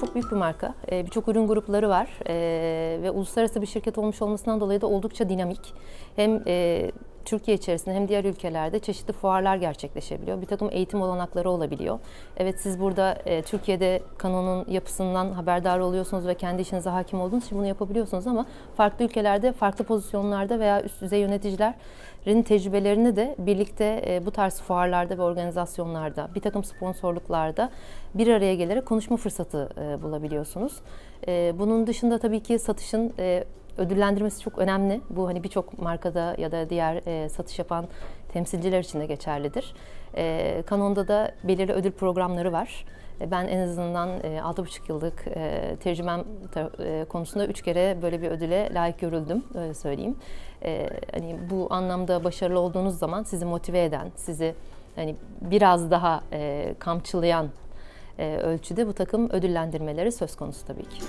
çok büyük bir marka. Ee, Birçok ürün grupları var Ee, ve uluslararası bir şirket olmuş olmasından dolayı da oldukça dinamik. Hem e, Türkiye içerisinde hem diğer ülkelerde çeşitli fuarlar gerçekleşebiliyor. Bir takım eğitim olanakları olabiliyor. Evet siz burada e, Türkiye'de kanonun yapısından haberdar oluyorsunuz ve kendi işinize hakim olduğunuz için bunu yapabiliyorsunuz ama farklı ülkelerde farklı pozisyonlarda veya üst düzey yöneticilerin tecrübelerini de birlikte e, bu tarz fuarlarda ve organizasyonlarda bir takım sponsorluklarda bir araya gelerek konuşma fırsatı e, bulabiliyorsunuz. E, bunun dışında tabii ki satışın e, ödüllendirmesi çok önemli. Bu hani birçok markada ya da diğer e, satış yapan temsilciler için de geçerlidir. E, Canon'da da belirli ödül programları var. E, Ben en azından e, 6,5 yıllık e, tecrübem ta- e, konusunda 3 kere böyle bir ödüle layık görüldüm, öyle söyleyeyim. E, hani bu anlamda başarılı olduğunuz zaman sizi motive eden, sizi hani biraz daha e, kamçılayan e, ölçüde bu takım ödüllendirmeleri söz konusu tabii ki.